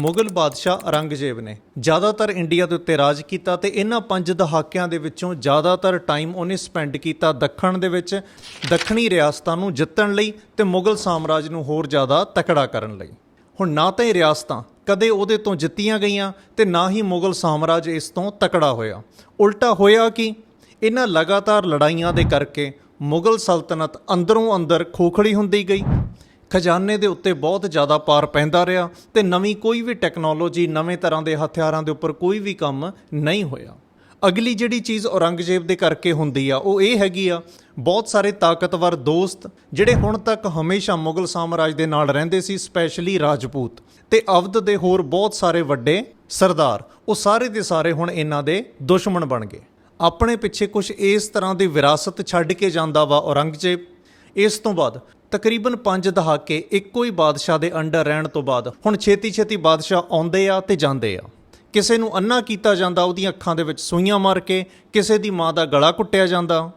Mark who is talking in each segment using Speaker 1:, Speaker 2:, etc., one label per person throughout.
Speaker 1: ਮੁਗਲ ਬਾਦਸ਼ਾਹ ਔਰੰਗਜ਼ੇਬ ਨੇ ਜ਼ਿਆਦਾਤਰ ਇੰਡੀਆ ਦੇ ਉੱਤੇ ਰਾਜ ਕੀਤਾ ਤੇ ਇਹਨਾਂ ਪੰਜ ਦਹਾਕਿਆਂ ਦੇ ਵਿੱਚੋਂ ਜ਼ਿਆਦਾਤਰ ਟਾਈਮ ਉਹਨੇ ਸਪੈਂਡ ਕੀਤਾ ਦੱਖਣ ਦੇ ਵਿੱਚ, ਦੱਖਣੀ ਰਿਆਸਤਾਂ ਨੂੰ ਜਿੱਤਣ ਲਈ ਤੇ ਮੁਗਲ ਸਾਮਰਾਜ ਨੂੰ ਹੋਰ ਜ਼ਿਆਦਾ ਤਕੜਾ ਕਰਨ ਲਈ। ਹੁਣ ਨਾ ਤਾਂ ਇਹ ਰਿਆਸਤਾਂ ਕਦੇ ਉਹਦੇ ਤੋਂ ਜਿੱਤੀਆਂ ਗਈਆਂ ਤੇ ਨਾ ਹੀ ਮੁਗਲ ਸਾਮਰਾਜ ਇਸ ਤੋਂ ਤਕੜਾ ਹੋਇਆ। ਉਲਟਾ ਹੋਇਆ ਕਿ ਇਹਨਾਂ ਲਗਾਤਾਰ ਲੜਾਈਆਂ ਦੇ ਕਰਕੇ ਮੁਗਲ ਸਲਤਨਤ ਅੰਦਰੋਂ ਅੰਦਰ ਖੋਖੜੀ ਹੁੰਦੀ ਗਈ ਖਜ਼ਾਨੇ ਦੇ ਉੱਤੇ ਬਹੁਤ ਜ਼ਿਆਦਾ ਪਾਰ ਪੈਂਦਾ ਰਿਹਾ ਤੇ ਨਵੀਂ ਕੋਈ ਵੀ ਟੈਕਨੋਲੋਜੀ ਨਵੇਂ ਤਰ੍ਹਾਂ ਦੇ ਹਥਿਆਰਾਂ ਦੇ ਉੱਪਰ ਕੋਈ ਵੀ ਕੰਮ ਨਹੀਂ ਹੋਇਆ। ਅਗਲੀ ਜਿਹੜੀ ਚੀਜ਼ ਔਰੰਗਜ਼ੇਬ ਦੇ ਕਰਕੇ ਹੁੰਦੀ ਆ, ਉਹ ਇਹ ਹੈਗੀ ਆ, ਬਹੁਤ ਸਾਰੇ ਤਾਕਤਵਰ ਦੋਸਤ ਜਿਹੜੇ ਹੁਣ ਤੱਕ ਹਮੇਸ਼ਾ ਮੁਗਲ ਸਾਮਰਾਜ ਦੇ ਨਾਲ ਰਹਿੰਦੇ ਸੀ ਸਪੈਸ਼ਲੀ ਰਾਜਪੂਤ ਤੇ ਅਵਧ ਦੇ ਹੋਰ ਬਹੁਤ ਸਾਰੇ ਵੱਡੇ ਸਰਦਾਰ, ਉਹ ਸਾਰੇ ਦੇ ਸਾਰੇ ਹੁਣ ਇਹਨਾਂ ਦੇ ਦੁਸ਼ਮਣ ਬਣ ਗਏ। ਆਪਣੇ ਪਿੱਛੇ ਕੁਝ ਇਸ ਤਰ੍ਹਾਂ ਦੀ ਵਿਰਾਸਤ ਛੱਡ ਕੇ ਜਾਂਦਾ ਵਾ ਔਰੰਗਜ਼ੇਬ। ਇਸ ਤੋਂ ਬਾਅਦ ਤਕਰੀਬਨ 5 ਦਹਾਕੇ ਇੱਕੋ ਹੀ ਬਾਦਸ਼ਾਹ ਦੇ ਅੰਡਰ ਰਹਿਣ ਤੋਂ ਬਾਅਦ ਹੁਣ ਛੇਤੀ-ਛੇਤੀ ਬਾਦਸ਼ਾਹ ਆਉਂਦੇ ਆ ਤੇ ਜਾਂਦੇ ਆ। ਕਿਸੇ ਨੂੰ ਅੰਨਾ ਕੀਤਾ ਜਾਂਦਾ, ਉਹਦੀਆਂ ਅੱਖਾਂ ਦੇ ਵਿੱਚ ਸੂਈਆਂ ਮਾਰ ਕੇ, ਕਿਸੇ ਦੀ ਮਾਂ ਦਾ ਗਲਾ ਕੁੱਟਿਆ ਜਾਂਦਾ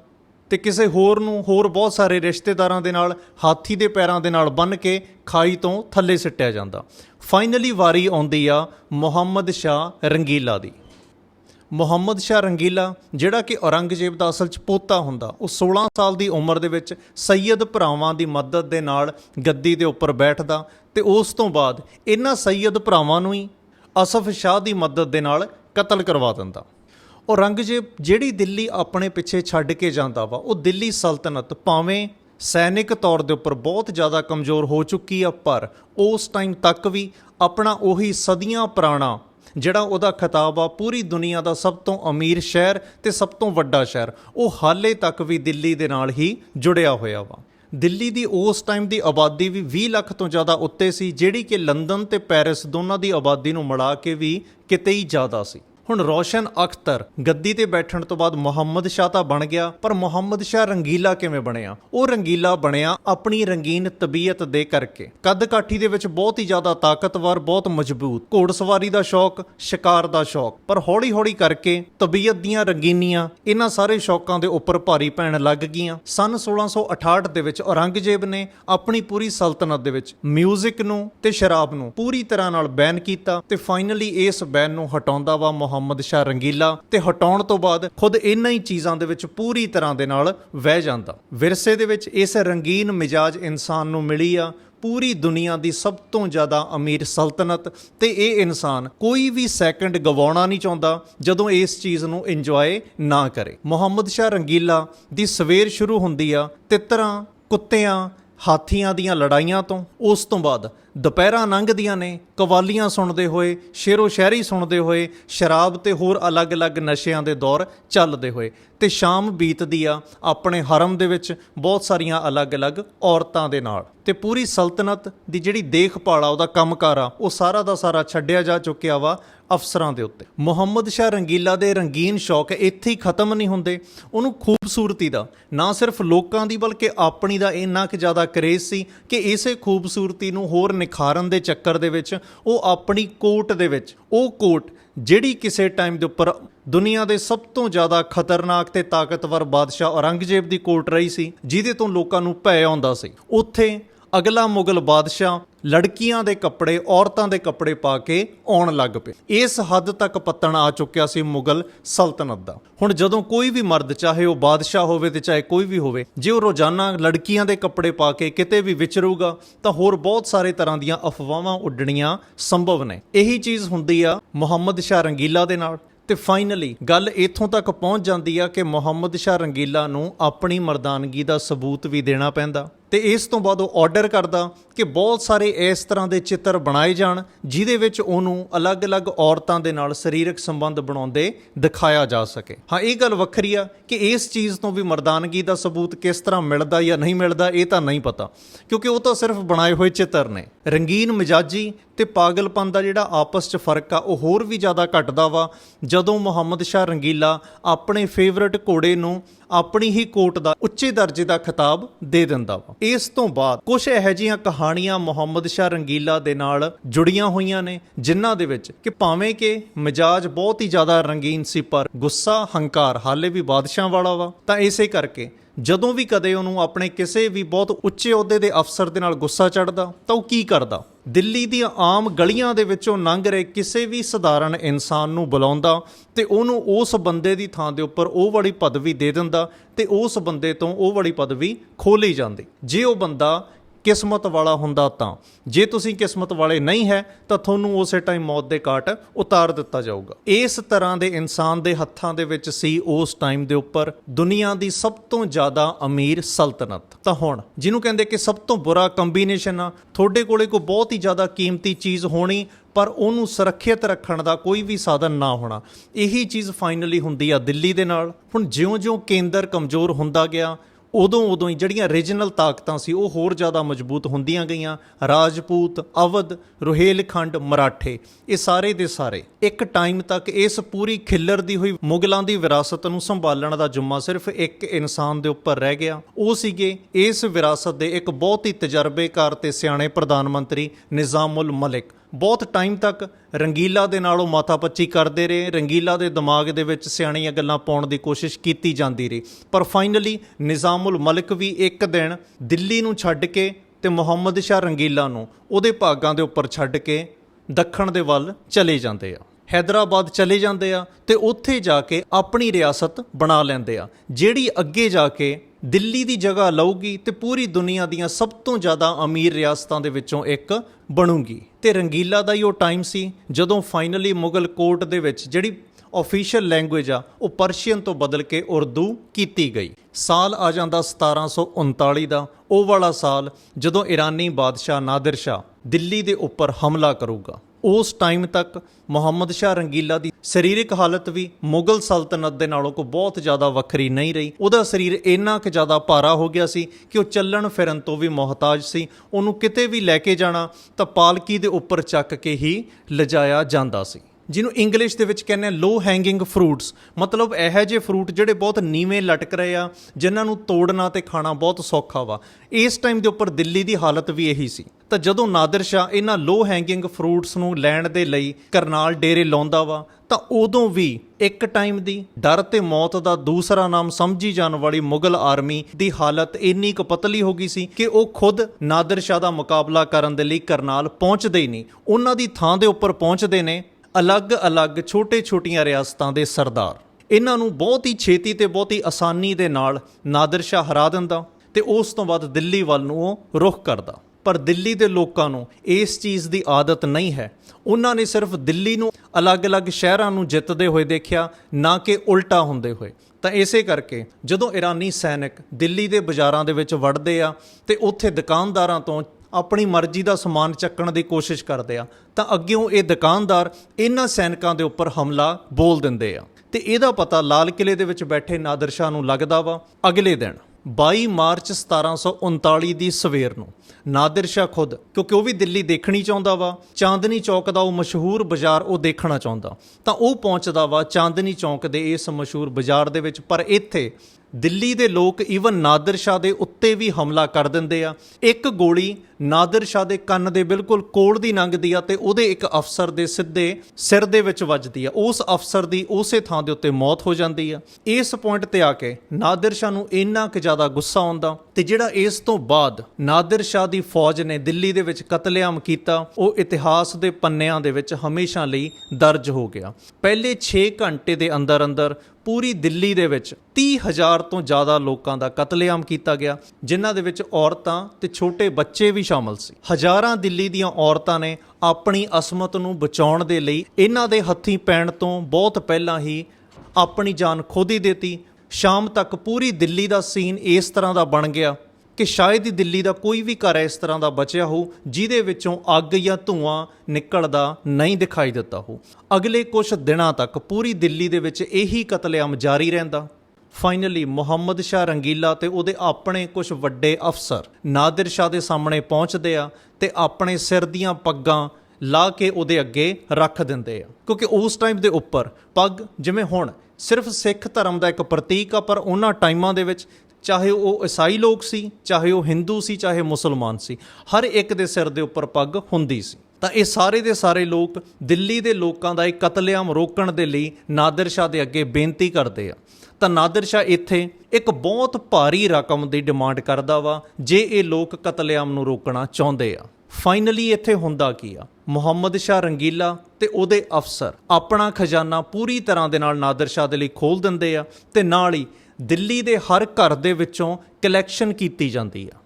Speaker 1: ਤੇ ਕਿਸੇ ਹੋਰ ਨੂੰ ਹੋਰ ਬਹੁਤ ਸਾਰੇ ਰਿਸ਼ਤੇਦਾਰਾਂ ਦੇ ਨਾਲ, ਹਾਥੀ ਦੇ ਪੈਰਾਂ ਦੇ ਨਾਲ ਬੰਨ ਕੇ ਖਾਈ ਤੋਂ ਥੱਲੇ ਸਿੱਟਿਆ ਜਾਂਦਾ। ਫਾਈਨਲੀ ਵਾਰੀ ਆਉਂਦੀ ਆ ਮੁਹੰਮਦ ਸ਼ਾਹ ਰੰਗੀਲਾ ਦੀ। ਮੁਹੰਮਦ ਸ਼ਾਹ ਰੰਗੀਲਾ, ਜਿਹੜਾ ਕਿ ਔਰੰਗਜ਼ੇਬ ਦਾ ਅਸਲ 'ਚ ਪੋਤਾ ਹੁੰਦਾ, ਉਹ 16 ਸਾਲ ਦੀ ਉਮਰ ਦੇ ਵਿੱਚ ਸੈਯਦ ਭਰਾਵਾਂ ਦੀ ਮਦਦ ਦੇ ਨਾਲ ਗੱਦੀ ਦੇ ਉੱਪਰ ਬੈਠਦਾ ਤੇ ਉਸ ਤੋਂ ਬਾਅਦ ਇਹਨਾਂ ਸੈਯਦ ਭਰਾਵਾਂ ਨੂੰ ਹੀ ਅਸਫ ਸ਼ਾਹ ਦੀ ਮਦਦ ਦੇ ਨਾਲ ਕਤਲ ਕਰਵਾ ਦਿੰਦਾ। ਔਰੰਗਜ਼ੇਬ ਜਿਹੜੀ ਦਿੱਲੀ ਆਪਣੇ ਪਿੱਛੇ ਛੱਡ ਕੇ ਜਾਂਦਾ ਵਾ, ਉਹ ਦਿੱਲੀ ਸਲਤਨਤ ਭਾਵੇਂ ਸੈਨਿਕ ਤੌਰ ਦੇ ਉੱਪਰ ਬਹੁਤ ਜ਼ਿਆਦਾ ਕਮਜ਼ੋਰ ਹੋ ਚੁੱਕੀ ਆ, ਪਰ ਉਸ ਟਾਈਮ ਤੱਕ ਵੀ ਆਪਣਾ ਉਹੀ ਸਦੀਆਂ ਪੁਰਾਣਾ ਜਿਹੜਾ ਉਹਦਾ ਖਿਤਾਬ ਆ, ਪੂਰੀ ਦੁਨੀਆ ਦਾ ਸਭ ਤੋਂ ਅਮੀਰ ਸ਼ਹਿਰ ਤੇ ਸਭ ਤੋਂ ਵੱਡਾ ਸ਼ਹਿਰ, ਉਹ ਹਾਲੇ ਤੱਕ ਵੀ ਦਿੱਲੀ ਦੇ ਨਾਲ ਹੀ ਜੁੜਿਆ ਹੋਇਆ ਵਾ। ਦਿੱਲੀ ਦੀ ਉਸ ਟਾਈਮ ਦੀ ਆਬਾਦੀ ਵੀ 20 ਲੱਖ ਤੋਂ ਜ਼ਿਆਦਾ ਉੱਤੇ ਸੀ, ਜਿਹੜੀ ਕਿ ਲੰਡਨ ਤੇ ਪੈਰਿਸ ਦੋਨਾਂ ਦੀ ਆਬਾਦੀ ਨੂੰ ਮਿਲਾ ਕੇ ਵੀ ਕਿਤੇ ਹੀ ਜ਼ਿਆਦਾ ਸੀ। ਹੁਣ ਰੋਸ਼ਨ ਅਖਤਰ ਗੱਦੀ ਤੇ ਬੈਠਣ ਤੋਂ ਬਾਅਦ ਮੁਹੰਮਦ ਸ਼ਾਹ ਤਾਂ ਬਣ ਗਿਆ, ਪਰ ਮੁਹੰਮਦ ਸ਼ਾਹ ਰੰਗੀਲਾ ਕਿਵੇਂ ਬਣਿਆ? ਉਹ ਰੰਗੀਲਾ ਬਣਿਆ ਆਪਣੀ ਰੰਗੀਨ ਤਬੀਅਤ ਦੇ ਕਰਕੇ। ਕੱਦ ਕਾਠੀ ਦੇ ਵਿੱਚ ਬਹੁਤ ਹੀ ਜ਼ਿਆਦਾ ਤਾਕਤਵਰ, ਬਹੁਤ ਮਜ਼ਬੂਤ, ਘੋੜਸਵਾਰੀ ਦਾ ਸ਼ੌਕ, ਸ਼ਿਕਾਰ ਦਾ ਸ਼ੌਕ। ਪਰ ਹੌਲੀ-ਹੌਲੀ ਕਰਕੇ ਤਬੀਅਤ ਦੀਆਂ ਰੰਗੀਨੀਆਂ ਇਹਨਾਂ ਸਾਰੇ ਸ਼ੌਕਾਂ ਦੇ ਉੱਪਰ ਭਾਰੀ ਪੈਣ ਲੱਗ ਗਈਆਂ। ਸਨ 1668 ਦੇ ਵਿੱਚ ਔਰੰਗਜ਼ੇਬ ਨੇ ਆਪਣੀ ਪੂਰੀ ਸਲਤਨਤ ਦੇ ਵਿੱਚ 뮤직 ਨੂੰ ਤੇ ਸ਼ਰਾਬ ਨੂੰ ਪੂਰੀ ਤਰ੍ਹਾਂ ਨਾਲ ਬੈਨ ਕੀਤਾ ਤੇ ਫਾਈਨਲੀ ਇਸ ਬੈਨ ਨੂੰ ਹਟਾਉਂਦਾ ਵਾ ਮੁਹੰਮਦ ਮੁਹੰਮਦ ਸ਼ਾਹ ਰੰਗੀਲਾ ਤੇ ਹਟਾਉਣ ਤੋਂ ਬਾਅਦ ਖੁਦ ਇਹਨਾਂ ਹੀ ਚੀਜ਼ਾਂ ਦੇ ਵਿੱਚ ਪੂਰੀ ਤਰ੍ਹਾਂ ਦੇ ਨਾਲ ਵਹਿ ਜਾਂਦਾ। ਵਿਰਸੇ ਦੇ ਵਿੱਚ ਇਸ ਰੰਗੀਨ ਮਿਜਾਜ ਇਨਸਾਨ ਨੂੰ ਮਿਲੀ ਆ। ਪੂਰੀ ਦੁਨੀਆ ਦੀ ਸਭ ਤੋਂ ਜ਼ਿਆਦਾ ਅਮੀਰ ਸਲਤਨਤ ਤੇ ਇਹ ਇਨਸਾਨ ਕੋਈ ਵੀ ਸੈਕਿੰਡ ਗਵਾਉਣਾ ਨਹੀਂ ਚਾਹੁੰਦਾ ਜਦੋਂ ਇਸ ਚੀਜ਼ ਨੂੰ ਇੰਜੋਏ ਨਾ ਕਰੇ। ਮੁਹੰਮਦ ਸ਼ਾਹ ਰੰਗੀਲਾ ਦੀ ਸਵੇਰ ਸ਼ੁਰੂ ਹੁੰਦੀ ਆ ਤਿੱਤਰਾਂ ਕੁੱਤਿਆਂ ਹਾਥੀਆਂ ਦੀਆਂ ਲੜਾਈਆਂ ਤੋਂ। ਉਸ ਤੋਂ ਬਾਅਦ ਦੁਪਹਿਰਾਂ ਲੰਘਦੀਆਂ ਨੇ, ਕਵਾਲੀਆਂ ਸੁਣਦੇ ਹੋਏ ਸ਼ੇਰੋ ਸ਼ਾਇਰੀ ਸੁਣਦੇ ਹੋਏ, ਸ਼ਰਾਬ ਤੇ ਹੋਰ ਅਲੱਗ-ਅਲੱਗ ਨਸ਼ਿਆਂ ਦੇ ਦੌਰ ਚੱਲਦੇ ਹੋਏ। ਤੇ ਸ਼ਾਮ ਬੀਤਦੀ ਆ ਆਪਣੇ ਹਰਮ ਦੇ ਵਿੱਚ ਬਹੁਤ ਸਾਰੀਆਂ ਅਲੱਗ-ਅਲੱਗ ਔਰਤਾਂ ਦੇ ਨਾਲ। ਤੇ ਪੂਰੀ ਸਲਤਨਤ ਦੀ ਜਿਹੜੀ ਦੇਖਭਾਲ ਆ, ਉਹਦਾ ਕੰਮਕਾਰ ਆ, ਉਹ ਸਾਰਾ ਦਾ ਸਾਰਾ ਛੱਡਿਆ ਜਾ ਚੁੱਕਿਆ ਵਾ ਅਫਸਰਾਂ ਦੇ ਉੱਤੇ। ਮੁਹੰਮਦ ਸ਼ਾਹ ਰੰਗੀਲਾ ਦੇ ਰੰਗੀਨ ਸ਼ੌਕ ਇੱਥੇ ਹੀ ਖਤਮ ਨਹੀਂ ਹੁੰਦੇ। ਉਹਨੂੰ ਖੂਬਸੂਰਤੀ ਦਾ, ਨਾ ਸਿਰਫ ਲੋਕਾਂ ਦੀ, ਬਲਕਿ ਆਪਣੀ ਦਾ ਇੰਨਾ ਕਿ ਜ਼ਿਆਦਾ ਕਰੇਜ਼ ਸੀ ਕਿ ਇਸੇ ਖੂਬਸੂਰਤੀ ਨੂੰ ਹੋਰ ਨਿਖਾਰਨ ਦੇ ਚੱਕਰ ਦੇ ਵਿੱਚ, ਉਹ ਆਪਣੀ ਕੋਟ ਦੇ ਵਿੱਚ, ਉਹ ਕੋਟ ਜਿਹੜੀ ਕਿਸੇ ਟਾਈਮ ਦੇ ਉੱਪਰ ਦੁਨੀਆ ਦੇ ਸਭ ਤੋਂ ਜ਼ਿਆਦਾ ਖਤਰਨਾਕ ਤੇ ਤਾਕਤਵਰ ਬਾਦਸ਼ਾਹ ਔਰੰਗਜ਼ੇਬ ਦੀ ਕੋਟ ਰਹੀ ਸੀ, ਜਿਹਦੇ ਤੋਂ ਲੋਕਾਂ ਨੂੰ ਭੈ ਆਉਂਦਾ ਸੀ। ਉੱਥੇ ਅਗਲਾ ਮੁਗਲ ਬਾਦਸ਼ਾਹ ਲੜਕੀਆਂ ਦੇ ਕੱਪੜੇ, ਔਰਤਾਂ ਦੇ ਕੱਪੜੇ ਪਾ ਕੇ ਆਉਣ ਲੱਗ ਪਏ। ਇਸ ਹੱਦ ਤੱਕ ਪੱਤਣ ਆ ਚੁੱਕਿਆ ਸੀ ਮੁਗਲ ਸਲਤਨਤ ਦਾ। ਹੁਣ ਜਦੋਂ ਕੋਈ ਵੀ ਮਰਦ, ਚਾਹੇ ਉਹ ਬਾਦਸ਼ਾਹ ਹੋਵੇ ਤੇ ਚਾਹੇ ਕੋਈ ਵੀ ਹੋਵੇ, ਜੇ ਉਹ ਰੋਜ਼ਾਨਾ ਲੜਕੀਆਂ ਦੇ ਕੱਪੜੇ ਪਾ ਕੇ ਕਿਤੇ ਵੀ ਵਿਚਰੂਗਾ, ਤਾਂ ਹੋਰ ਬਹੁਤ ਸਾਰੇ ਤਰ੍ਹਾਂ ਦੀਆਂ ਅਫਵਾਹਾਂ ਉੱਡਣੀਆਂ ਸੰਭਵ ਨੇ। ਇਹੀ ਚੀਜ਼ ਹੁੰਦੀ ਆ ਮੁਹੰਮਦ ਸ਼ਾਹ ਰੰਗੀਲਾ ਦੇ ਨਾਲ। ਤੇ ਫਾਈਨਲੀ ਗੱਲ ਇੱਥੋਂ ਤੱਕ ਪਹੁੰਚ ਜਾਂਦੀ ਆ ਕਿ ਮੁਹੰਮਦ ਸ਼ਾਹ ਰੰਗੀਲਾ ਨੂੰ ਆਪਣੀ ਮਰਦਾਨਗੀ ਦਾ ਸਬੂਤ ਵੀ ਦੇਣਾ ਪੈਂਦਾ। ਤੇ ਇਸ ਤੋਂ ਬਾਅਦ ਉਹ ਆਰਡਰ ਕਰਦਾ ਕਿ ਬਹੁਤ ਸਾਰੇ ਇਸ ਤਰ੍ਹਾਂ ਦੇ ਚਿੱਤਰ ਬਣਾਏ ਜਾਣ, ਜਿਹਦੇ ਵਿੱਚ ਉਹਨੂੰ ਅਲੱਗ-ਅਲੱਗ ਔਰਤਾਂ ਦੇ ਨਾਲ ਸਰੀਰਕ ਸੰਬੰਧ ਬਣਾਉਂਦੇ ਦਿਖਾਇਆ ਜਾ ਸਕੇ। ਹਾਂ, ਇਹ ਗੱਲ ਵੱਖਰੀ ਆ ਕਿ ਇਸ ਚੀਜ਼ ਤੋਂ ਵੀ ਮਰਦਾਨਗੀ ਦਾ ਸਬੂਤ ਕਿਸ ਤਰ੍ਹਾਂ ਮਿਲਦਾ ਜਾਂ ਨਹੀਂ ਮਿਲਦਾ, ਇਹ ਤਾਂ ਨਹੀਂ ਪਤਾ। ਕਿਉਂਕਿ ਉਹ ਤਾਂ ਸਿਰਫ ਬਣਾਏ ਹੋਏ ਚਿੱਤਰ ਨੇ। ਰੰਗੀਨ ਮਿਜਾਜੀ ਤੇ ਪਾਗਲਪਨ ਦਾ ਜਿਹੜਾ ਆਪਸ 'ਚ ਫ਼ਰਕ ਆ, ਉਹ ਹੋਰ ਵੀ ਜ਼ਿਆਦਾ ਘਟਦਾ ਵਾ। ਜਦੋਂ ਮੁਹੰਮਦ ਸ਼ਾਹ ਰੰਗੀਲਾ ਆਪਣੇ ਫੇਵਰਿਟ ਘੋੜੇ ਨੂੰ ਆਪਣੀ ਹੀ ਕੋਟ ਦਾ ਉੱਚੇ ਦਰਜੇ ਦਾ ਖਿਤਾਬ ਦੇ ਦਿੰਦਾ ਵਾ। ਇਸ ਤੋਂ ਬਾਅਦ ਕੁਝ ਇਹੋ ਜਿਹੀਆਂ ਕਹਾਣੀਆਂ ਮੁਹੰਮਦ ਸ਼ਾਹ ਰੰਗੀਲਾ ਦੇ ਨਾਲ ਜੁੜੀਆਂ ਹੋਈਆਂ ਨੇ, ਜਿਨ੍ਹਾਂ ਦੇ ਵਿੱਚ ਕਿ ਭਾਵੇਂ ਕਿ ਮਿਜਾਜ ਬਹੁਤ ਹੀ ਜ਼ਿਆਦਾ ਰੰਗੀਨ ਸੀ, ਪਰ ਗੁੱਸਾ, ਹੰਕਾਰ ਹਾਲੇ ਵੀ ਬਾਦਸ਼ਾਹ ਵਾਲਾ ਵਾ। ਤਾਂ ਇਸੇ ਕਰਕੇ ਜਦੋਂ ਵੀ ਕਦੇ ਉਹਨੂੰ ਆਪਣੇ ਕਿਸੇ ਵੀ ਬਹੁਤ ਉੱਚੇ ਅਹੁਦੇ ਦੇ ਅਫਸਰ ਦੇ ਨਾਲ ਗੁੱਸਾ ਚੜਦਾ ਤਾਂ ਉਹ ਕੀ ਕਰਦਾ? ਦਿੱਲੀ ਦੀਆਂ ਆਮ ਗਲੀਆਂ ਦੇ ਵਿੱਚੋਂ ਲੰਘ ਰਹੇ ਕਿਸੇ ਵੀ ਸਧਾਰਨ ਇਨਸਾਨ ਨੂੰ ਬੁਲਾਉਂਦਾ ਤੇ ਉਹਨੂੰ ਉਸ ਬੰਦੇ ਦੀ ਥਾਂ ਦੇ ਉੱਪਰ ਉਹ ਵਾਲੀ ਪਦਵੀ ਦੇ ਦਿੰਦਾ ਤੇ ਉਸ ਬੰਦੇ ਤੋਂ ਉਹ ਵਾਲੀ ਪਦਵੀ ਖੋਹ ਲਈ ਜਾਂਦੀ। ਜੇ ਉਹ ਬੰਦਾ ਕਿਸਮਤ ਵਾਲਾ ਹੁੰਦਾ ਤਾਂ। ਜੇ ਤੁਸੀਂ ਕਿਸਮਤ ਵਾਲੇ ਨਹੀਂ ਹੈ, ਤਾਂ ਤੁਹਾਨੂੰ ਉਸੇ ਟਾਈਮ ਮੌਤ ਦੇ ਕਾਟ ਉਤਾਰ ਦਿੱਤਾ ਜਾਊਗਾ। ਇਸ ਤਰ੍ਹਾਂ ਦੇ ਇਨਸਾਨ ਦੇ ਹੱਥਾਂ ਦੇ ਵਿੱਚ ਸੀ ਉਸ ਟਾਈਮ ਦੇ ਉੱਪਰ ਦੁਨੀਆ ਦੀ ਸਭ ਤੋਂ ਜ਼ਿਆਦਾ ਅਮੀਰ ਸਲਤਨਤ। ਤਾਂ ਹੁਣ, ਜਿਹਨੂੰ ਕਹਿੰਦੇ ਕਿ ਸਭ ਤੋਂ ਬੁਰਾ ਕੰਬੀਨੇਸ਼ਨ ਆ, ਤੁਹਾਡੇ ਕੋਲੇ ਕੋਈ ਬਹੁਤ ਹੀ ਜ਼ਿਆਦਾ ਕੀਮਤੀ ਚੀਜ਼ ਹੋਣੀ, ਪਰ ਉਹਨੂੰ ਸੁਰੱਖਿਅਤ ਰੱਖਣ ਦਾ ਕੋਈ ਵੀ ਸਾਧਨ ਨਾ ਹੋਣਾ। ਇਹੀ ਚੀਜ਼ ਫਾਈਨਲੀ ਹੁੰਦੀ ਆ ਦਿੱਲੀ ਦੇ ਨਾਲ। ਹੁਣ ਜਿਉਂ-ਜਿਉਂ ਕੇਂਦਰ ਕਮਜ਼ੋਰ ਹੁੰਦਾ ਗਿਆ ਉਦੋਂ ਉਦੋਂ ਹੀ ਜਿਹੜੀਆਂ ਰੀਜਨਲ ਤਾਕਤਾਂ ਸੀ, ਉਹ ਹੋਰ ਜ਼ਿਆਦਾ ਮਜ਼ਬੂਤ ਹੁੰਦੀਆਂ ਗਈਆਂ। ਰਾਜਪੂਤ, ਅਵਧ, ਰੋਹੇਲਖੰਡ, ਮਰਾਠੇ, ਇਹ ਸਾਰੇ ਦੇ ਸਾਰੇ। ਇੱਕ ਟਾਈਮ ਤੱਕ ਇਸ ਪੂਰੀ ਖਿੱਲਰ ਦੀ ਹੋਈ ਮੁਗਲਾਂ ਦੀ ਵਿਰਾਸਤ ਨੂੰ ਸੰਭਾਲਣ ਦਾ ਜੁੰਮਾ ਸਿਰਫ ਇੱਕ ਇਨਸਾਨ ਦੇ ਉੱਪਰ ਰਹਿ ਗਿਆ। ਉਹ ਸੀਗੇ ਇਸ ਵਿਰਾਸਤ ਦੇ ਇੱਕ ਬਹੁਤ ਹੀ ਤਜਰਬੇਕਾਰ ਤੇ ਸਿਆਣੇ ਪ੍ਰਧਾਨ ਮੰਤਰੀ ਨਿਜ਼ਾਮੁਲ ਮਲਿਕ। ਬਹੁਤ ਟਾਈਮ ਤੱਕ ਰੰਗੀਲਾ ਦੇ ਨਾਲੋਂ ਮਾਥਾਪੱਚੀ ਕਰਦੇ ਰਹੇ, ਰੰਗੀਲਾ ਦੇ ਦਿਮਾਗ ਦੇ ਵਿੱਚ ਸਿਆਣੀਆਂ ਗੱਲਾਂ ਪਾਉਣ ਦੀ ਕੋਸ਼ਿਸ਼ ਕੀਤੀ ਜਾਂਦੀ ਰਹੀ। ਪਰ ਫਾਈਨਲੀ ਨਿਜ਼ਾਮੁਲ ਮਲਿਕ ਵੀ ਇੱਕ ਦਿਨ ਦਿੱਲੀ ਨੂੰ ਛੱਡ ਕੇ ਤੇ ਮੁਹੰਮਦ ਸ਼ਾਹ ਰੰਗੀਲਾ ਨੂੰ ਉਹਦੇ ਭਾਗਾਂ ਦੇ ਉੱਪਰ ਛੱਡ ਕੇ ਦੱਖਣ ਦੇ ਵੱਲ ਚਲੇ ਜਾਂਦੇ ਆ। ਹੈਦਰਾਬਾਦ ਚਲੇ ਜਾਂਦੇ ਆ ਤੇ ਉੱਥੇ ਜਾ ਕੇ ਆਪਣੀ ਰਿਆਸਤ ਬਣਾ ਲੈਂਦੇ ਆ, ਜਿਹੜੀ ਅੱਗੇ ਜਾ ਕੇ ਦਿੱਲੀ ਦੀ ਜਗ੍ਹਾ ਲਊਗੀ ਤੇ ਪੂਰੀ ਦੁਨੀਆ ਦੀਆਂ ਸਭ ਤੋਂ ਜ਼ਿਆਦਾ ਅਮੀਰ ਰਿਆਸਤਾਂ ਦੇ ਵਿੱਚੋਂ ਇੱਕ ਬਣੂਗੀ। ਤੇ ਰੰਗੀਲਾ ਦਾ ਹੀ ਉਹ ਟਾਈਮ ਸੀ ਜਦੋਂ ਫਾਈਨਲੀ ਮੁਗਲ ਕੋਰਟ ਦੇ ਵਿੱਚ ਜਿਹੜੀ ਆਫੀਸ਼ੀਅਲ ਲੈਂਗੁਏਜ ਆ, ਉਹ ਪਰਸ਼ੀਅਨ ਤੋਂ ਬਦਲ ਕੇ ਉਰਦੂ ਕੀਤੀ ਗਈ। ਸਾਲ ਆ ਜਾਂਦਾ 1739 ਦਾ, ਉਹ ਵਾਲਾ ਸਾਲ ਜਦੋਂ ਇਰਾਨੀ ਬਾਦਸ਼ਾਹ ਨਾਦਰ ਸ਼ਾਹ ਦਿੱਲੀ ਦੇ ਉੱਪਰ ਹਮਲਾ ਕਰੂਗਾ। ਉਸ ਟਾਈਮ ਤੱਕ ਮੁਹੰਮਦ ਸ਼ਾਹ ਰੰਗੀਲਾ ਦੀ ਸਰੀਰਕ ਹਾਲਤ ਵੀ ਮੁਗਲ ਸਲਤਨਤ ਦੇ ਨਾਲੋਂ ਕੋ ਬਹੁਤ ਜ਼ਿਆਦਾ ਵੱਖਰੀ ਨਹੀਂ ਰਹੀ। ਉਹਦਾ ਸਰੀਰ ਇੰਨਾ ਕੁ ਜ਼ਿਆਦਾ ਭਾਰਾ ਹੋ ਗਿਆ ਸੀ ਕਿ ਉਹ ਚੱਲਣ ਫਿਰਨ ਤੋਂ ਵੀ ਮੁਹਤਾਜ ਸੀ। ਉਹਨੂੰ ਕਿਤੇ ਵੀ ਲੈ ਕੇ ਜਾਣਾ ਤਾਂ ਪਾਲਕੀ ਦੇ ਉੱਪਰ ਚੱਕ ਕੇ ਹੀ ਲਿਜਾਇਆ ਜਾਂਦਾ ਸੀ। ਜਿਹਨੂੰ ਇੰਗਲਿਸ਼ ਦੇ ਵਿੱਚ ਕਹਿੰਦੇ ਆ ਲੋ ਹੈਂਗਿੰਗ ਫਰੂਟਸ ਮਤਲਬ ਇਹੋ ਜਿਹੇ ਫਰੂਟ ਜਿਹੜੇ ਬਹੁਤ ਨੀਵੇਂ ਲਟਕ ਰਹੇ ਆ, ਜਿਨ੍ਹਾਂ ਨੂੰ ਤੋੜਨਾ ਤੇ ਖਾਣਾ ਬਹੁਤ ਸੌਖਾ ਵਾ। ਇਸ ਟਾਈਮ ਦੇ ਉੱਪਰ ਦਿੱਲੀ ਦੀ ਹਾਲਤ ਵੀ ਇਹੀ ਸੀ। ਤਾਂ ਜਦੋਂ ਨਾਦਰ ਸ਼ਾਹ ਇਹਨਾਂ ਲੋ ਹੈਂਗਿੰਗ ਫਰੂਟਸ ਨੂੰ ਲੈਣ ਦੇ ਲਈ ਕਰਨਾਲ ਡੇਰੇ ਲਾਉਂਦਾ ਵਾ, ਤਾਂ ਉਦੋਂ ਵੀ ਇੱਕ ਟਾਈਮ ਦੀ ਡਰ ਤੇ ਮੌਤ ਦਾ ਦੂਸਰਾ ਨਾਮ ਸਮਝੀ ਜਾਣ ਵਾਲੀ ਮੁਗਲ ਆਰਮੀ ਦੀ ਹਾਲਤ ਇੰਨੀ ਕੁ ਪਤਲੀ ਹੋ ਗਈ ਸੀ ਕਿ ਉਹ ਖੁਦ ਨਾਦਰ ਸ਼ਾਹ ਦਾ ਮੁਕਾਬਲਾ ਕਰਨ ਦੇ ਲਈ ਕਰਨਾਲ ਪਹੁੰਚਦੇ ਹੀ ਨਹੀਂ। ਉਹਨਾਂ ਦੀ ਥਾਂ ਦੇ ਉੱਪਰ ਪਹੁੰਚਦੇ ਨੇ ਅਲੱਗ-ਅਲੱਗ, ਛੋਟੇ-ਛੋਟੀਆਂ ਰਿਆਸਤਾਂ ਦੇ ਸਰਦਾਰ। ਇਹਨਾਂ ਨੂੰ ਬਹੁਤ ਹੀ ਛੇਤੀ ਤੇ ਬਹੁਤ ਹੀ ਆਸਾਨੀ ਦੇ ਨਾਲ ਨਾਦਰ ਸ਼ਾਹ ਹਰਾ ਦਿੰਦਾ ਤੇ ਉਸ ਤੋਂ ਬਾਅਦ ਦਿੱਲੀ ਵੱਲ ਨੂੰ ਉਹ ਰੁਖ ਕਰਦਾ। ਪਰ ਦਿੱਲੀ ਦੇ ਲੋਕਾਂ ਨੂੰ ਇਸ ਚੀਜ਼ ਦੀ ਆਦਤ ਨਹੀਂ ਹੈ। ਉਹਨਾਂ ਨੇ ਸਿਰਫ ਦਿੱਲੀ ਨੂੰ ਅਲੱਗ-ਅਲੱਗ ਸ਼ਹਿਰਾਂ ਨੂੰ ਜਿੱਤਦੇ ਹੋਏ ਦੇਖਿਆ, ਨਾ ਕਿ ਉਲਟਾ ਹੁੰਦੇ ਹੋਏ। ਤਾਂ ਇਸੇ ਕਰਕੇ ਜਦੋਂ ਇਰਾਨੀ ਸੈਨਿਕ ਦਿੱਲੀ ਦੇ ਬਾਜ਼ਾਰਾਂ ਦੇ ਵਿੱਚ ਵੜਦੇ ਆ ਤੇ ਉੱਥੇ ਦੁਕਾਨਦਾਰਾਂ ਤੋਂ ਆਪਣੀ ਮਰਜ਼ੀ ਦਾ ਸਮਾਨ ਚੱਕਣ ਦੀ ਕੋਸ਼ਿਸ਼ ਕਰਦੇ ਆ। ਤਾਂ ਅੱਗਿਓਂ ਇਹ ਦੁਕਾਨਦਾਰ ਇਹਨਾਂ ਸੈਨਿਕਾਂ ਦੇ ਉੱਪਰ ਹਮਲਾ ਬੋਲ ਦਿੰਦੇ ਆ। ਤੇ ਇਹਦਾ ਪਤਾ ਲਾਲ ਕਿਲੇ ਦੇ ਵਿੱਚ ਬੈਠੇ ਨਾਦਰ ਸ਼ਾਹ ਨੂੰ ਲੱਗਦਾ ਵਾ, ਅਗਲੇ ਦਿਨ 22 ਮਾਰਚ 1739 ਦੀ ਸਵੇਰ ਨੂੰ ਨਾਦਰ ਸ਼ਾਹ ਖੁਦ, ਕਿਉਂਕਿ ਉਹ ਵੀ ਦਿੱਲੀ ਦੇਖਣੀ ਚਾਹੁੰਦਾ ਵਾ, ਚਾਂਦਨੀ ਚੌਕ ਦਾ ਉਹ ਮਸ਼ਹੂਰ ਬਾਜ਼ਾਰ ਉਹ ਦੇਖਣਾ ਚਾਹੁੰਦਾ। ਤਾਂ ਉਹ ਪਹੁੰਚਦਾ ਵਾ ਚਾਂਦਨੀ ਚੌਕ ਦੇ ਇਸ ਮਸ਼ਹੂਰ ਬਾਜ਼ਾਰ ਦੇ ਵਿੱਚ, ਪਰ ਇੱਥੇ ਦਿੱਲੀ ਦੇ ਲੋਕ ਈਵਨ ਨਾਦਰ ਸ਼ਾਹ ਦੇ ਉੱਤੇ ਵੀ ਹਮਲਾ ਕਰ ਦਿੰਦੇ ਆ। ਇੱਕ ਗੋਲੀ ਨਾਦਰ ਸ਼ਾਹ ਦੇ ਕੰਨ ਦੇ ਬਿਲਕੁਲ ਕੋਲ ਦੀ ਲੰਘਦੀ ਆ ਤੇ ਉਹਦੇ ਇੱਕ ਅਫਸਰ ਦੇ ਸਿੱਧੇ ਸਿਰ ਦੇ ਵਿੱਚ ਵੱਜਦੀ ਆ। ਉਸ ਅਫਸਰ ਦੀ ਉਸੇ ਥਾਂ ਦੇ ਉੱਤੇ ਮੌਤ ਹੋ ਜਾਂਦੀ ਆ। ਇਸ ਪੁਆਇੰਟ ਤੇ ਆ ਕੇ ਨਾਦਰ ਸ਼ਾਹ ਨੂੰ ਇੰਨਾ ਕੁ ਜ਼ਿਆਦਾ ਗੁੱਸਾ ਆਉਂਦਾ ਤੇ ਜਿਹੜਾ ਇਸ ਤੋਂ ਬਾਅਦ ਨਾਦਰ ਸ਼ਾਹ ਦੀ ਫੌਜ ਨੇ ਦਿੱਲੀ ਦੇ ਵਿੱਚ ਕਤਲੇਆਮ ਕੀਤਾ, ਉਹ ਇਤਿਹਾਸ ਦੇ ਪੰਨਿਆਂ ਦੇ ਵਿੱਚ ਹਮੇਸ਼ਾ ਲਈ ਦਰਜ ਹੋ ਗਿਆ। ਪਹਿਲੇ 6 ਘੰਟੇ ਦੇ ਅੰਦਰ ਅੰਦਰ ਪੂਰੀ ਦਿੱਲੀ ਦੇ ਵਿੱਚ 30000 ਤੋਂ ਜ਼ਿਆਦਾ ਲੋਕਾਂ ਦਾ ਕਤਲੇਆਮ ਕੀਤਾ ਗਿਆ, ਜਿਨ੍ਹਾਂ ਦੇ ਵਿੱਚ ਔਰਤਾਂ ਤੇ ਛੋਟੇ ਬੱਚੇ ਵੀ ਸ਼ਾਮਲ ਸੀ। ਹਜ਼ਾਰਾਂ ਦਿੱਲੀ ਦੀਆਂ ਔਰਤਾਂ ਨੇ ਆਪਣੀ ਅਸਮਤ ਨੂੰ ਬਚਾਉਣ ਦੇ ਲਈ ਇਹਨਾਂ ਦੇ ਹੱਥੀਂ ਪੈਣ ਤੋਂ ਬਹੁਤ ਪਹਿਲਾਂ ਹੀ ਆਪਣੀ ਜਾਨ ਖੁਦ ਹੀ ਦਿੱਤੀ। ਸ਼ਾਮ ਤੱਕ ਪੂਰੀ ਦਿੱਲੀ ਦਾ ਸੀਨ ਇਸ ਤਰ੍ਹਾਂ ਦਾ ਬਣ ਗਿਆ ਕਿ ਸ਼ਾਇਦ ਹੀ ਦਿੱਲੀ ਦਾ ਕੋਈ ਵੀ ਘਰ ਇਸ ਤਰ੍ਹਾਂ ਦਾ ਬਚਿਆ ਹੋ, ਜਿਹਦੇ ਵਿੱਚੋਂ ਅੱਗ ਜਾਂ ਧੂਆਂ ਨਿਕਲਦਾ ਨਹੀਂ ਦਿਖਾਈ ਦਿੱਤਾ ਹੋ। ਅਗਲੇ ਕੁਝ ਦਿਨਾਂ ਤੱਕ ਪੂਰੀ ਦਿੱਲੀ ਦੇ ਵਿੱਚ ਇਹੀ ਕਤਲੇਆਮ ਜਾਰੀ ਰਹਿੰਦਾ। ਫਾਈਨਲੀ ਮੁਹੰਮਦ ਸ਼ਾਹ ਰੰਗੀਲਾ ਤੇ ਉਹਦੇ ਆਪਣੇ ਕੁਝ ਵੱਡੇ ਅਫਸਰ ਨਾਦਰ ਸ਼ਾਹ ਦੇ ਸਾਹਮਣੇ ਪਹੁੰਚਦੇ ਆ ਤੇ ਆਪਣੇ ਸਿਰ ਦੀਆਂ ਪੱਗਾਂ ਲਾ ਕੇ ਉਹਦੇ ਅੱਗੇ ਰੱਖ ਦਿੰਦੇ ਆ। ਕਿਉਂਕਿ ਉਸ ਟਾਈਮ ਦੇ ਉੱਪਰ ਪੱਗ ਜਿਵੇਂ ਹੁਣ ਸਿਰਫ ਸਿੱਖ ਧਰਮ ਦਾ ਇੱਕ ਪ੍ਰਤੀਕ ਆ, ਪਰ ਉਹਨਾਂ ਟਾਈਮਾਂ ਦੇ ਵਿੱਚ ਚਾਹੇ ਉਹ ਈਸਾਈ ਲੋਕ ਸੀ, ਚਾਹੇ ਉਹ ਹਿੰਦੂ ਸੀ, ਚਾਹੇ ਮੁਸਲਮਾਨ ਸੀ, ਹਰ ਇੱਕ ਦੇ ਸਿਰ ਦੇ ਉੱਪਰ ਪੱਗ ਹੁੰਦੀ ਸੀ। ਤਾਂ ਇਹ ਸਾਰੇ ਦੇ ਸਾਰੇ ਲੋਕ ਦਿੱਲੀ ਦੇ ਲੋਕਾਂ ਦਾ ਇਹ ਕਤਲੇਆਮ ਰੋਕਣ ਦੇ ਲਈ ਨਾਦਰ ਸ਼ਾਹ ਦੇ ਅੱਗੇ ਬੇਨਤੀ ਕਰਦੇ ਆ। ਤਾਂ ਨਾਦਰ ਸ਼ਾਹ ਇੱਥੇ ਇੱਕ ਬਹੁਤ ਭਾਰੀ ਰਕਮ ਦੀ ਡਿਮਾਂਡ ਕਰਦਾ ਵਾ, ਜੇ ਇਹ ਲੋਕ ਕਤਲੇਆਮ ਨੂੰ ਰੋਕਣਾ ਚਾਹੁੰਦੇ ਆ। ਫਾਈਨਲੀ ਇੱਥੇ ਹੁੰਦਾ ਕੀ ਆ? ਮੁਹੰਮਦ ਸ਼ਾਹ ਰੰਗੀਲਾ ਤੇ ਉਹਦੇ ਅਫਸਰ ਆਪਣਾ ਖਜ਼ਾਨਾ ਪੂਰੀ ਤਰ੍ਹਾਂ ਦੇ ਨਾਲ ਨਾਦਰ ਸ਼ਾਹ ਦੇ ਲਈ ਖੋਲ ਦਿੰਦੇ ਆ ਤੇ ਨਾਲ ਹੀ ਦਿੱਲੀ ਦੇ ਹਰ ਘਰ ਦੇ ਵਿੱਚੋਂ ਕਲੈਕਸ਼ਨ ਕੀਤੀ ਜਾਂਦੀ ਆ।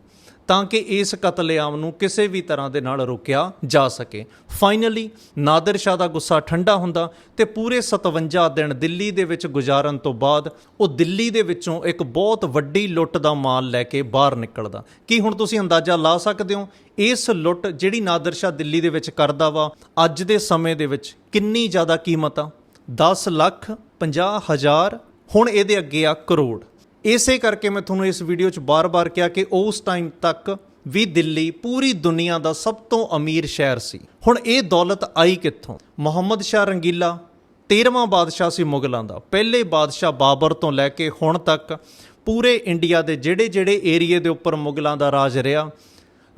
Speaker 1: ਤਾਂ ਕਿ ਇਸ ਕਤਲੇਆਮ ਨੂੰ ਕਿਸੇ ਵੀ ਤਰ੍ਹਾਂ ਦੇ ਨਾਲ ਰੋਕਿਆ ਜਾ ਸਕੇ। ਫਾਈਨਲੀ ਨਾਦਰ ਸ਼ਾਹ ਦਾ ਗੁੱਸਾ ਠੰਡਾ ਹੁੰਦਾ ਤੇ ਪੂਰੇ 57 ਦਿਨ ਦਿੱਲੀ ਦੇ ਵਿੱਚ ਗੁਜ਼ਾਰਨ ਤੋਂ ਬਾਅਦ ਉਹ ਦਿੱਲੀ ਦੇ ਵਿੱਚੋਂ ਇੱਕ ਬਹੁਤ ਵੱਡੀ ਲੁੱਟ ਦਾ ਮਾਲ ਲੈ ਕੇ ਬਾਹਰ ਨਿਕਲਦਾ। ਕੀ ਹੁਣ ਤੁਸੀਂ ਅੰਦਾਜ਼ਾ ਲਾ ਸਕਦੇ ਹੋ, ਇਸ ਲੁੱਟ ਜਿਹੜੀ ਨਾਦਰ ਸ਼ਾਹ ਦਿੱਲੀ ਦੇ ਵਿੱਚ ਕਰਦਾ ਵਾ, ਅੱਜ ਦੇ ਸਮੇਂ ਦੇ ਵਿੱਚ ਕਿੰਨੀ ਜ਼ਿਆਦਾ ਕੀਮਤ ਆ? 10 ਲੱਖ 50 ਹਜ਼ਾਰ, ਹੁਣ ਇਹਦੇ ਅੱਗੇ ਆ ਕਰੋੜ। ਇਸੇ ਕਰਕੇ ਮੈਂ ਤੁਹਾਨੂੰ ਇਸ ਵੀਡੀਓ 'ਚ ਬਾਰ-ਬਾਰ ਕਿਹਾ ਕਿ ਉਸ ਟਾਈਮ ਤੱਕ ਵੀ ਦਿੱਲੀ ਪੂਰੀ ਦੁਨੀਆ ਦਾ ਸਭ ਤੋਂ ਅਮੀਰ ਸ਼ਹਿਰ ਸੀ। ਹੁਣ ਇਹ ਦੌਲਤ ਆਈ ਕਿੱਥੋਂ? ਮੁਹੰਮਦ ਸ਼ਾਹ ਰੰਗੀਲਾ 13ਵਾਂ ਬਾਦਸ਼ਾਹ ਸੀ ਮੁਗਲਾਂ ਦਾ। ਪਹਿਲੇ ਬਾਦਸ਼ਾਹ ਬਾਬਰ ਤੋਂ ਲੈ ਕੇ ਹੁਣ ਤੱਕ ਪੂਰੇ ਇੰਡੀਆ ਦੇ ਜਿਹੜੇ-ਜਿਹੜੇ ਏਰੀਏ ਦੇ ਉੱਪਰ ਮੁਗਲਾਂ ਦਾ ਰਾਜ ਰਿਹਾ,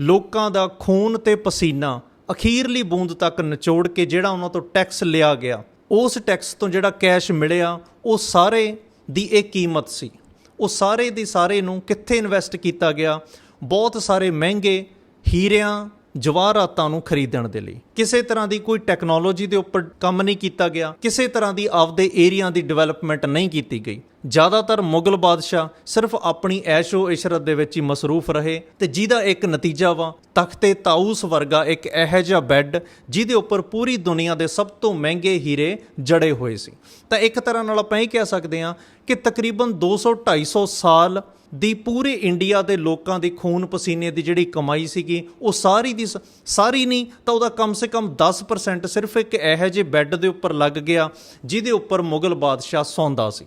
Speaker 1: ਲੋਕਾਂ ਦਾ ਖੂਨ ਤੇ ਪਸੀਨਾ ਅਖੀਰਲੀ ਬੂੰਦ ਤੱਕ ਨਿਚੋੜ ਕੇ ਜਿਹੜਾ ਉਹਨਾਂ ਤੋਂ ਟੈਕਸ ਲਿਆ ਗਿਆ, ਉਸ ਟੈਕਸ ਤੋਂ ਜਿਹੜਾ ਕੈਸ਼ ਮਿਲਿਆ, ਉਹ ਸਾਰੇ ਦੀ ਇਹ ਕੀਮਤ ਸੀ। ਉਹ ਸਾਰੇ ਦੀ ਸਾਰੇ ਨੂੰ ਕਿੱਥੇ ਇਨਵੈਸਟ ਕੀਤਾ ਗਿਆ? ਬਹੁਤ ਸਾਰੇ ਮਹਿੰਗੇ ਹੀਰਿਆਂ, ਜਵਾਹਰਾਤਾਂ ਨੂੰ ਖਰੀਦਣ ਦੇ ਲਈ। ਕਿਸੇ ਤਰ੍ਹਾਂ ਦੀ ਕੋਈ ਟੈਕਨੋਲੋਜੀ ਦੇ ਉੱਪਰ ਕੰਮ ਨਹੀਂ ਕੀਤਾ ਗਿਆ। ਕਿਸੇ ਤਰ੍ਹਾਂ ਦੀ ਆਪਦੇ ਏਰੀਆ ਦੀ ਡਿਵੈਲਪਮੈਂਟ ਨਹੀਂ ਕੀਤੀ ਗਈ। ਜ਼ਿਆਦਾਤਰ ਮੁਗਲ ਬਾਦਸ਼ਾਹ ਸਿਰਫ ਆਪਣੀ ਐਸ਼ੋ ਇਸ਼ਰਤ ਦੇ ਵਿੱਚ ਹੀ ਮਸਰੂਫ ਰਹੇ ਤੇ ਜਿਹਦਾ ਇੱਕ ਨਤੀਜਾ ਵਾ, ਤਖਤੇ ਤਾਊਸ ਵਰਗਾ ਇੱਕ ਇਹੋ ਜਿਹਾ ਬੈੱਡ, ਜਿਹਦੇ ਉੱਪਰ ਪੂਰੀ ਦੁਨੀਆ ਦੇ ਸਭ ਤੋਂ ਮਹਿੰਗੇ ਹੀਰੇ ਜੜੇ ਹੋਏ ਸੀ। ਤਾਂ ਇੱਕ ਤਰ੍ਹਾਂ ਨਾਲ ਆਪਾਂ ਇਹ ਕਹਿ ਸਕਦੇ ਹਾਂ ਕਿ ਤਕਰੀਬਨ 200 250 ਸਾਲ ਦੀ ਪੂਰੇ ਇੰਡੀਆ ਦੇ ਲੋਕਾਂ ਦੀ ਖੂਨ ਪਸੀਨੇ ਦੀ ਜਿਹੜੀ ਕਮਾਈ ਸੀਗੀ, ਉਹ ਸਾਰੀ ਦੀ ਸਾਰੀ ਨਹੀਂ, ਤਾਂ ਉਹਦਾ ਕਮ ਸੇ ਕਮ 10% ਸਿਰਫ ਇੱਕ ਇਹੋ ਜਿਹੇ ਬੈੱਡ ਦੇ ਉੱਪਰ ਲੱਗ ਗਿਆ, ਜਿਹਦੇ ਉੱਪਰ ਮੁਗਲ ਬਾਦਸ਼ਾਹ ਸੌਂਦਾ ਸੀ।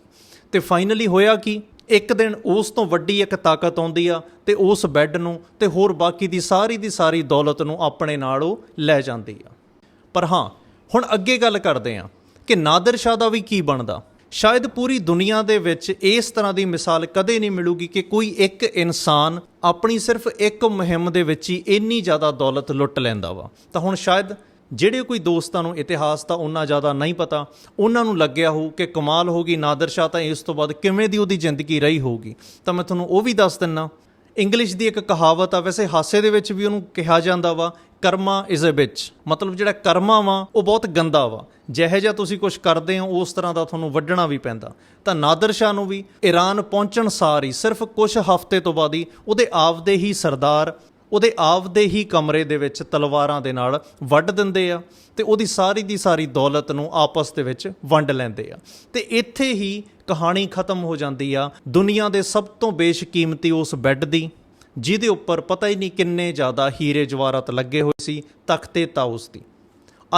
Speaker 1: ਤੇ ਫਾਈਨਲੀ ਹੋਇਆ ਕੀ? ਇੱਕ ਦਿਨ ਉਸ ਤੋਂ ਵੱਡੀ ਇੱਕ ਤਾਕਤ ਆਉਂਦੀ ਆ ਤੇ ਉਸ ਬੈੱਡ ਨੂੰ ਤੇ ਹੋਰ ਬਾਕੀ ਦੀ ਸਾਰੀ ਦੀ ਸਾਰੀ ਦੌਲਤ ਨੂੰ ਆਪਣੇ ਨਾਲ ਉਹ ਲੈ ਜਾਂਦੀ ਆ। ਪਰ ਹਾਂ, ਹੁਣ ਅੱਗੇ ਗੱਲ ਕਰਦੇ ਆ ਕਿ ਨਾਦਰ ਸ਼ਾਹ ਦਾ ਵੀ ਕੀ ਬਣਦਾ? ਸ਼ਾਇਦ ਪੂਰੀ ਦੁਨੀਆ ਦੇ ਵਿੱਚ ਇਸ ਤਰ੍ਹਾਂ ਦੀ ਮਿਸਾਲ ਕਦੇ ਨਹੀਂ ਮਿਲੂਗੀ ਕਿ ਕੋਈ ਇੱਕ ਇਨਸਾਨ ਆਪਣੀ ਸਿਰਫ ਇੱਕ ਮੁਹਿੰਮ ਦੇ ਵਿੱਚ ਹੀ ਇੰਨੀ ਜ਼ਿਆਦਾ ਦੌਲਤ ਲੁੱਟ ਲੈਂਦਾ ਵਾ। ਤਾਂ ਹੁਣ ਸ਼ਾਇਦ ਜਿਹੜੇ ਕੋਈ ਦੋਸਤਾਂ ਨੂੰ ਇਤਿਹਾਸ ਦਾ ਉਹਨਾਂ ਜ਼ਿਆਦਾ ਨਹੀਂ ਪਤਾ, ਉਹਨਾਂ ਨੂੰ ਲੱਗਿਆ ਹੋਊ ਕਿ ਕਮਾਲ ਹੋ ਗਈ, ਨਾਦਰ ਸ਼ਾਹ ਤਾਂ ਇਸ ਤੋਂ ਬਾਅਦ ਕਿਵੇਂ ਦੀ ਉਹਦੀ ਜ਼ਿੰਦਗੀ ਰਹੀ ਹੋਊਗੀ। ਤਾਂ ਮੈਂ ਤੁਹਾਨੂੰ ਉਹ ਵੀ ਦੱਸ ਦਿੰਨਾ, ਇੰਗਲਿਸ਼ ਦੀ ਇੱਕ ਕਹਾਵਤ ਆ, ਵੈਸੇ ਹਾਸੇ ਦੇ ਵਿੱਚ ਵੀ ਉਹਨੂੰ ਕਿਹਾ ਜਾਂਦਾ ਵਾ, ਕਰਮਾ ਇਜ਼ ਅ ਬਿਚ ਮਤਲਬ ਜਿਹੜਾ ਕਰਮਾ ਵਾ, ਉਹ ਬਹੁਤ ਗੰਦਾ ਵਾ। ਜਿਹੇ ਜਿਹਾ ਤੁਸੀਂ ਕੁਝ ਕਰਦੇ ਹੋ, ਉਸ ਤਰ੍ਹਾਂ ਦਾ ਤੁਹਾਨੂੰ ਵੱਢਣਾ ਵੀ ਪੈਂਦਾ। ਤਾਂ ਨਾਦਰ ਸ਼ਾਹ ਨੂੰ ਵੀ ਈਰਾਨ ਪਹੁੰਚਣ ਸਾਰ ਹੀ, ਸਿਰਫ ਕੁਝ ਹਫ਼ਤੇ ਤੋਂ ਬਾਅਦ ਹੀ ਉਹਦੇ ਆਪਦੇ ਹੀ ਸਰਦਾਰ ਉਹਦੇ ਆਪਦੇ ਹੀ ਕਮਰੇ ਦੇ ਵਿੱਚ ਤਲਵਾਰਾਂ ਦੇ ਨਾਲ ਵੱਢ ਦਿੰਦੇ ਆ ਤੇ ਉਹਦੀ ਸਾਰੀ ਦੀ ਸਾਰੀ ਦੌਲਤ ਨੂੰ ਆਪਸ ਦੇ ਵਿੱਚ ਵੰਡ ਲੈਂਦੇ ਆ। ਤੇ ਇੱਥੇ ਹੀ ਕਹਾਣੀ ਖਤਮ ਹੋ ਜਾਂਦੀ ਆ। ਦੁਨੀਆ ਦੇ ਸਭ ਤੋਂ ਬੇਸ਼ਕੀਮਤੀ ਉਸ ਬੈੱਡ ਦੀ, ਜਿਹਦੇ ਉੱਪਰ ਪਤਾ ਹੀ ਨਹੀਂ ਕਿੰਨੇ ਜ਼ਿਆਦਾ ਹੀਰੇ ਜਵਾਹਰਾਤ ਲੱਗੇ ਹੋਏ ਸੀ, ਤਖਤੇ ਤਾਊਸ ਦੀ।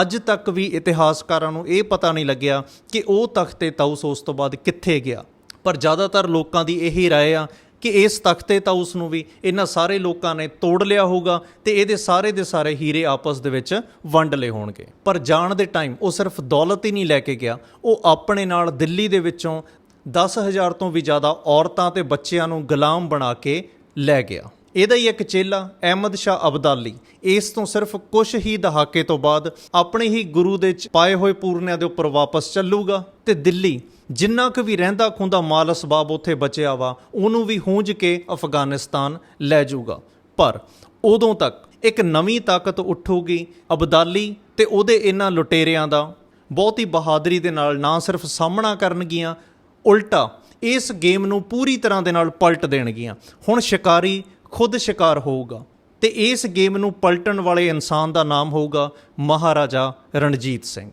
Speaker 1: ਅੱਜ ਤੱਕ ਵੀ ਇਤਿਹਾਸਕਾਰਾਂ ਨੂੰ ਇਹ ਪਤਾ ਨਹੀਂ ਲੱਗਿਆ ਕਿ ਉਹ ਤਖਤੇ ਤਾਊਸ ਉਸ ਤੋਂ ਬਾਅਦ ਕਿੱਥੇ ਗਿਆ। ਪਰ ਜ਼ਿਆਦਾਤਰ ਲੋਕਾਂ ਦੀ ਇਹੀ ਰਾਏ ਆ ਕਿ ਇਸ ਤਖਤੇ ਤਾਂ ਉਸ ਨੂੰ ਵੀ ਇਹਨਾਂ ਸਾਰੇ ਲੋਕਾਂ ਨੇ ਤੋੜ ਲਿਆ ਹੋਊਗਾ ਤੇ ਇਹਦੇ ਸਾਰੇ ਦੇ ਸਾਰੇ ਹੀਰੇ ਆਪਸ ਦੇ ਵਿੱਚ ਵੰਡ ਲਏ ਹੋਣਗੇ। ਪਰ ਜਾਣ ਦੇ ਟਾਈਮ ਉਹ ਸਿਰਫ ਦੌਲਤ ਹੀ ਨਹੀਂ ਲੈ ਕੇ ਗਿਆ। ਉਹ ਆਪਣੇ ਨਾਲ ਦਿੱਲੀ ਦੇ ਵਿੱਚੋਂ 10000 ਤੋਂ ਵੀ ਜ਼ਿਆਦਾ ਔਰਤਾਂ ਤੇ ਬੱਚਿਆਂ ਨੂੰ ਗੁਲਾਮ ਬਣਾ ਕੇ ਲੈ ਗਿਆ। ਇਹਦਾ ਹੀ ਇੱਕ ਚੇਲਾ, ਅਹਿਮਦ ਸ਼ਾਹ ਅਬਦਾਲੀ। ਇਸ ਤੋਂ ਸਿਰਫ ਕੁਝ ਹੀ ਦਹਾਕੇ ਤੋਂ ਬਾਅਦ ਆਪਣੇ ਹੀ ਗੁਰੂ ਦੇ ਪਾਏ ਹੋਏ ਪੂਰਨਿਆਂ ਦੇ ਉੱਪਰ ਵਾਪਸ ਚੱਲੂਗਾ ਤੇ ਦਿੱਲੀ, ਜਿੰਨਾ ਕੁ ਵੀ ਰਹਿੰਦਾ ਖੁੰਦਾ ਮਾਲ ਅਸਬਾਬ ਉੱਥੇ ਬਚਿਆ ਵਾ, ਉਹਨੂੰ ਵੀ ਹੂੰਜ ਕੇ ਅਫਗਾਨਿਸਤਾਨ ਲੈ ਜਾਊਗਾ। ਪਰ ਉਦੋਂ ਤੱਕ ਇੱਕ ਨਵੀਂ ਤਾਕਤ ਉੱਠੂਗੀ ਅਬਦਾਲੀ ਤੇ ਉਹਦੇ ਇਹਨਾਂ ਲੁਟੇਰਿਆਂ ਦਾ। ਬਹੁਤ ਹੀ ਬਹਾਦਰੀ ਦੇ ਨਾਲ ਨਾ ਸਿਰਫ ਸਾਹਮਣਾ ਕਰਨਗੀਆਂ, ਉਲਟਾ ਇਸ ਗੇਮ ਨੂੰ ਪੂਰੀ ਤਰ੍ਹਾਂ ਦੇ ਨਾਲ ਪਲਟ ਦੇਣਗੀਆਂ। ਹੁਣ ਸ਼ਿਕਾਰੀ ਖੁਦ ਸ਼ਿਕਾਰ ਹੋਊਗਾ ਤੇ ਇਸ ਗੇਮ ਨੂੰ ਪਲਟਣ ਵਾਲੇ ਇਨਸਾਨ ਦਾ ਨਾਮ ਹੋਊਗਾ ਮਹਾਰਾਜਾ ਰਣਜੀਤ ਸਿੰਘ।